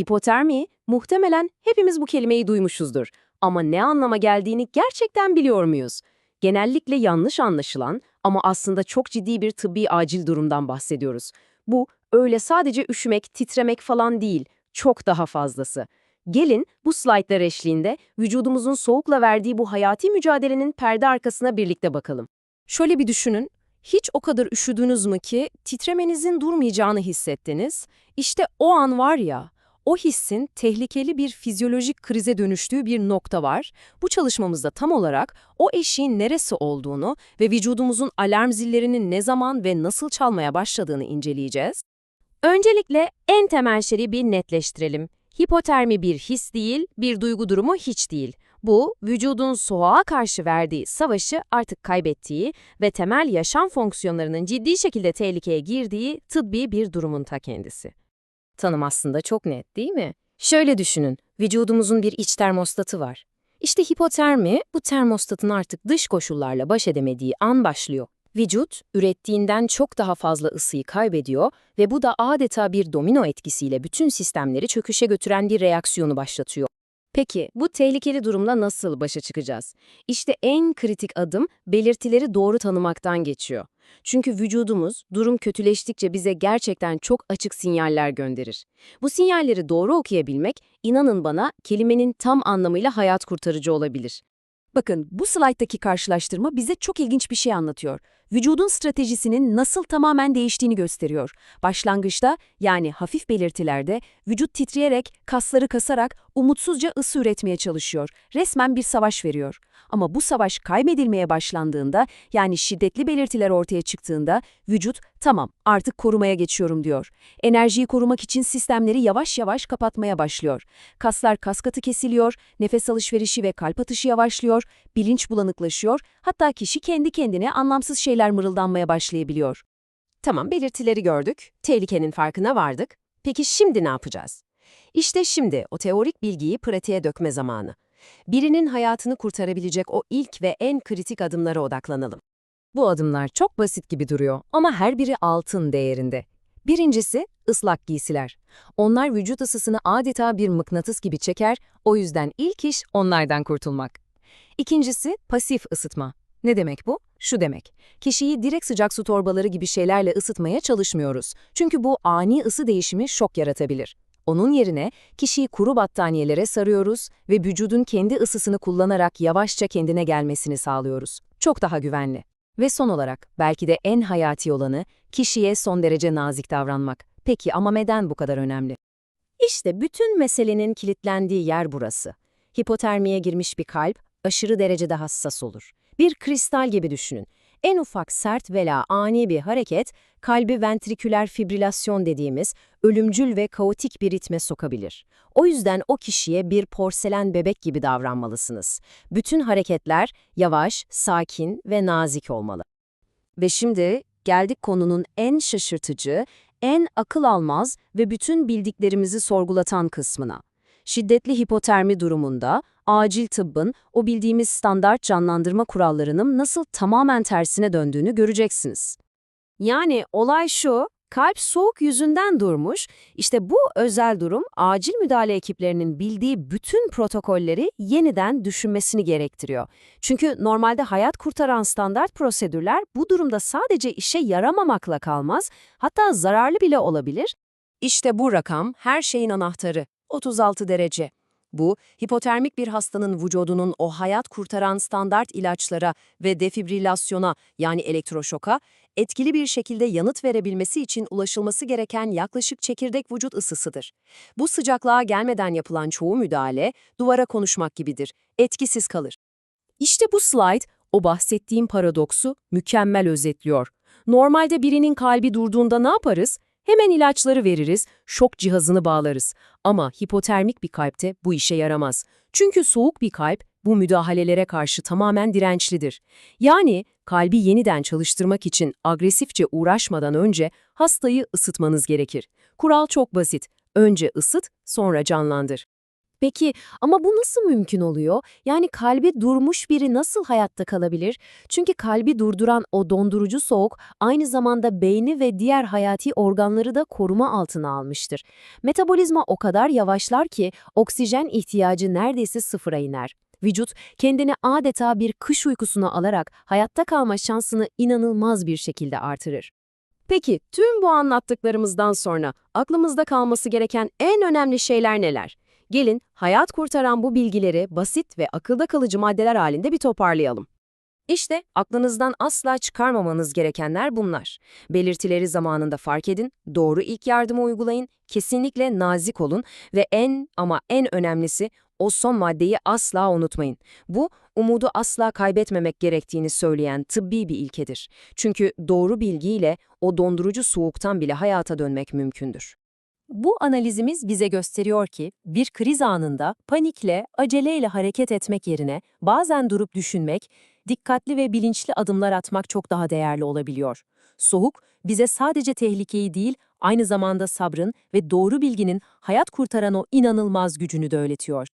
Hipotermi, muhtemelen hepimiz bu kelimeyi duymuşuzdur. Ama ne anlama geldiğini gerçekten biliyor muyuz? Genellikle yanlış anlaşılan ama aslında çok ciddi bir tıbbi acil durumdan bahsediyoruz. Bu öyle sadece üşümek, titremek falan değil, çok daha fazlası. Gelin bu slaytlar eşliğinde vücudumuzun soğukla verdiği bu hayati mücadelenin perde arkasına birlikte bakalım. Şöyle bir düşünün, hiç o kadar üşüdünüz mü ki titremenizin durmayacağını hissettiniz? İşte o an var ya, o hissin tehlikeli bir fizyolojik krize dönüştüğü bir nokta var. Bu çalışmamızda tam olarak o eşiğin neresi olduğunu ve vücudumuzun alarm zillerinin ne zaman ve nasıl çalmaya başladığını inceleyeceğiz. Öncelikle en temel şeyi bir netleştirelim. Hipotermi bir his değil, bir duygu durumu hiç değil. Bu, vücudun soğuğa karşı verdiği savaşı artık kaybettiği ve temel yaşam fonksiyonlarının ciddi şekilde tehlikeye girdiği tıbbi bir durumun ta kendisi. Tanım aslında çok net değil mi? Şöyle düşünün, vücudumuzun bir iç termostatı var. İşte hipotermi, bu termostatın artık dış koşullarla baş edemediği an başlıyor. Vücut, ürettiğinden çok daha fazla ısıyı kaybediyor ve bu da adeta bir domino etkisiyle bütün sistemleri çöküşe götüren bir reaksiyonu başlatıyor. Peki, bu tehlikeli durumla nasıl başa çıkacağız? İşte en kritik adım belirtileri doğru tanımaktan geçiyor. Çünkü vücudumuz durum kötüleştikçe bize gerçekten çok açık sinyaller gönderir. Bu sinyalleri doğru okuyabilmek, inanın bana, kelimenin tam anlamıyla hayat kurtarıcı olabilir. Bakın bu slayttaki karşılaştırma bize çok ilginç bir şey anlatıyor. Vücudun stratejisinin nasıl tamamen değiştiğini gösteriyor. Başlangıçta yani hafif belirtilerde vücut titreyerek, kasları kasarak umutsuzca ısı üretmeye çalışıyor. Resmen bir savaş veriyor. Ama bu savaş kaybedilmeye başlandığında yani şiddetli belirtiler ortaya çıktığında vücut tamam artık korumaya geçiyorum diyor. Enerjiyi korumak için sistemleri yavaş yavaş kapatmaya başlıyor. Kaslar kaskatı kesiliyor, nefes alışverişi ve kalp atışı yavaşlıyor, bilinç bulanıklaşıyor, hatta kişi kendi kendine anlamsız şeyler mırıldanmaya başlayabiliyor. Tamam belirtileri gördük, tehlikenin farkına vardık. Peki şimdi ne yapacağız? İşte şimdi o teorik bilgiyi pratiğe dökme zamanı. Birinin hayatını kurtarabilecek o ilk ve en kritik adımlara odaklanalım. Bu adımlar çok basit gibi duruyor ama her biri altın değerinde. Birincisi ıslak giysiler. Onlar vücut ısısını adeta bir mıknatıs gibi çeker, o yüzden ilk iş onlardan kurtulmak. İkincisi pasif ısıtma. Ne demek bu? Şu demek, kişiyi direkt sıcak su torbaları gibi şeylerle ısıtmaya çalışmıyoruz. Çünkü bu ani ısı değişimi şok yaratabilir. Onun yerine kişiyi kuru battaniyelere sarıyoruz ve vücudun kendi ısısını kullanarak yavaşça kendine gelmesini sağlıyoruz. Çok daha güvenli. Ve son olarak, belki de en hayati olanı, kişiye son derece nazik davranmak. Peki ama neden bu kadar önemli? İşte bütün meselenin kilitlendiği yer burası. Hipotermiye girmiş bir kalp, aşırı derecede hassas olur. Bir kristal gibi düşünün. En ufak sert veya ani bir hareket, kalbi ventriküler fibrilasyon dediğimiz ölümcül ve kaotik bir ritme sokabilir. O yüzden o kişiye bir porselen bebek gibi davranmalısınız. Bütün hareketler yavaş, sakin ve nazik olmalı. Ve şimdi geldik konunun en şaşırtıcı, en akıl almaz ve bütün bildiklerimizi sorgulatan kısmına. Şiddetli hipotermi durumunda acil tıbbın o bildiğimiz standart canlandırma kurallarının nasıl tamamen tersine döndüğünü göreceksiniz. Yani olay şu, kalp soğuk yüzünden durmuş, işte bu özel durum acil müdahale ekiplerinin bildiği bütün protokolleri yeniden düşünmesini gerektiriyor. Çünkü normalde hayat kurtaran standart prosedürler bu durumda sadece işe yaramamakla kalmaz, hatta zararlı bile olabilir. İşte bu rakam her şeyin anahtarı, 36 derece. Bu, hipotermik bir hastanın vücudunun o hayat kurtaran standart ilaçlara ve defibrilasyona yani elektroşoka etkili bir şekilde yanıt verebilmesi için ulaşılması gereken yaklaşık çekirdek vücut ısısıdır. Bu sıcaklığa gelmeden yapılan çoğu müdahale duvara konuşmak gibidir, etkisiz kalır. İşte bu slide o bahsettiğim paradoksu mükemmel özetliyor. Normalde birinin kalbi durduğunda ne yaparız? Hemen ilaçları veririz, şok cihazını bağlarız. Ama hipotermik bir kalpte bu işe yaramaz. Çünkü soğuk bir kalp bu müdahalelere karşı tamamen dirençlidir. Yani kalbi yeniden çalıştırmak için agresifçe uğraşmadan önce hastayı ısıtmanız gerekir. Kural çok basit. Önce ısıt, sonra canlandır. Peki ama bu nasıl mümkün oluyor? Yani kalbi durmuş biri nasıl hayatta kalabilir? Çünkü kalbi durduran o dondurucu soğuk aynı zamanda beyni ve diğer hayati organları da koruma altına almıştır. Metabolizma o kadar yavaşlar ki oksijen ihtiyacı neredeyse sıfıra iner. Vücut kendini adeta bir kış uykusuna alarak hayatta kalma şansını inanılmaz bir şekilde artırır. Peki tüm bu anlattıklarımızdan sonra aklımızda kalması gereken en önemli şeyler neler? Gelin hayat kurtaran bu bilgileri basit ve akılda kalıcı maddeler halinde bir toparlayalım. İşte aklınızdan asla çıkarmamanız gerekenler bunlar. Belirtileri zamanında fark edin, doğru ilk yardımı uygulayın, kesinlikle nazik olun ve en ama en önemlisi o son maddeyi asla unutmayın. Bu, umudu asla kaybetmemek gerektiğini söyleyen tıbbi bir ilkedir. Çünkü doğru bilgiyle o dondurucu soğuktan bile hayata dönmek mümkündür. Bu analizimiz bize gösteriyor ki bir kriz anında panikle, aceleyle hareket etmek yerine bazen durup düşünmek, dikkatli ve bilinçli adımlar atmak çok daha değerli olabiliyor. Soğuk bize sadece tehlikeyi değil, aynı zamanda sabrın ve doğru bilginin hayat kurtaran o inanılmaz gücünü de öğretiyor.